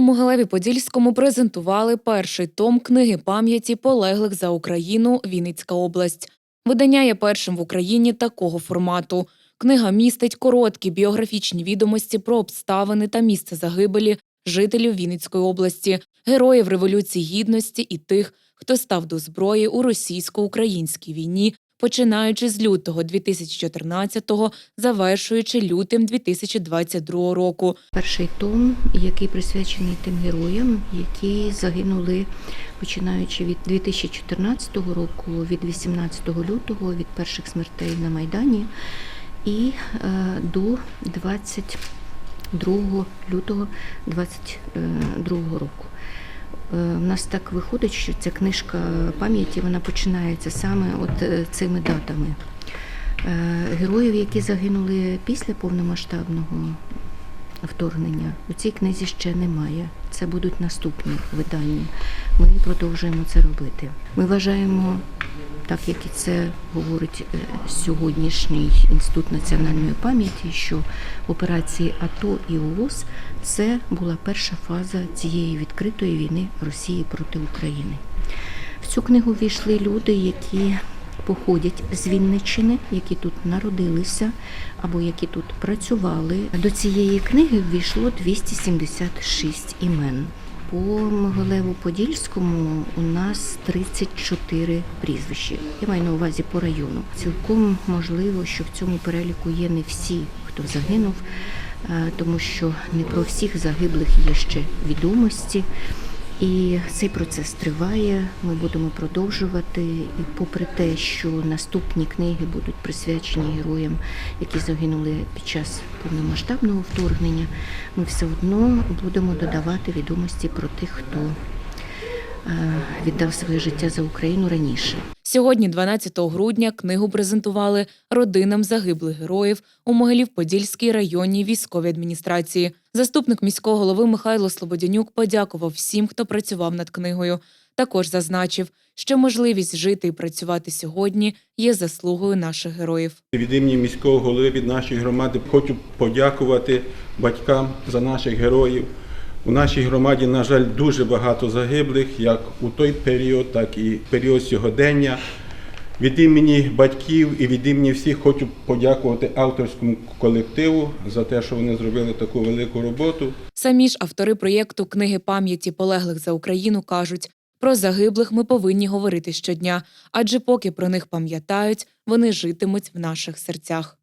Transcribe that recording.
У Могилеві Подільському презентували перший том книги пам'яті полеглих за Україну Вінницька область. Видання є першим в Україні такого формату. Книга містить короткі біографічні відомості про обставини та місце загибелі жителів Вінницької області, героїв Революції Гідності і тих, хто став до зброї у російсько-українській війні, починаючи з лютого 2014-го, завершуючи лютим 2022 року. Перший том, який присвячений тим героям, які загинули починаючи від 2014 року, від 18 лютого, від перших смертей на Майдані, і е, до 22 лютого 2022 року. Е, У нас так виходить, що ця книжка пам'яті вона починається саме от е, цими датами. Е, Героїв, які загинули після повномасштабного вторгнення, у цій книзі ще немає. Це будуть наступні видання. Ми продовжуємо це робити. Ми вважаємо, так як і це говорить е, сьогоднішній інститут національної пам'яті, що операції АТО і ООС це була перша фаза цієї відкритої війни Росії проти України. В цю книгу війшли люди, які походять з Вінниччини, які тут народилися або які тут працювали. До цієї книги ввійшло 276 імен. По Могилеву Подільському у нас 34 прізвища. Я маю на увазі по району. Цілком можливо, що в цьому переліку є не всі, хто загинув, е, тому що не про всіх загиблих є ще відомості. І цей процес триває. Ми будемо продовжувати. І попри те, що наступні книги будуть присвячені героям, які загинули під час повномасштабного вторгнення, ми все одно будемо додавати відомості про тих, хто е, віддав своє життя за Україну раніше. Сьогодні, 12 грудня, книгу презентували родинам загиблих героїв у Могилів-Подільській районній військовій адміністрації. Заступник міського голови Михайло Слободянюк подякував всім, хто працював над книгою. Також зазначив, що можливість жити і працювати сьогодні є заслугою наших героїв. Від імені міського голови від нашої громади хочу подякувати батькам за наших героїв. У нашій громаді, на жаль, дуже багато загиблих, як у той період, так і період сьогодення. Від імені батьків і від імені всіх хочу подякувати авторському колективу за те, що вони зробили таку велику роботу. Самі ж автори проєкту книги пам'яті полеглих за Україну кажуть, про загиблих ми повинні говорити щодня, адже поки про них пам'ятають, вони житимуть в наших серцях.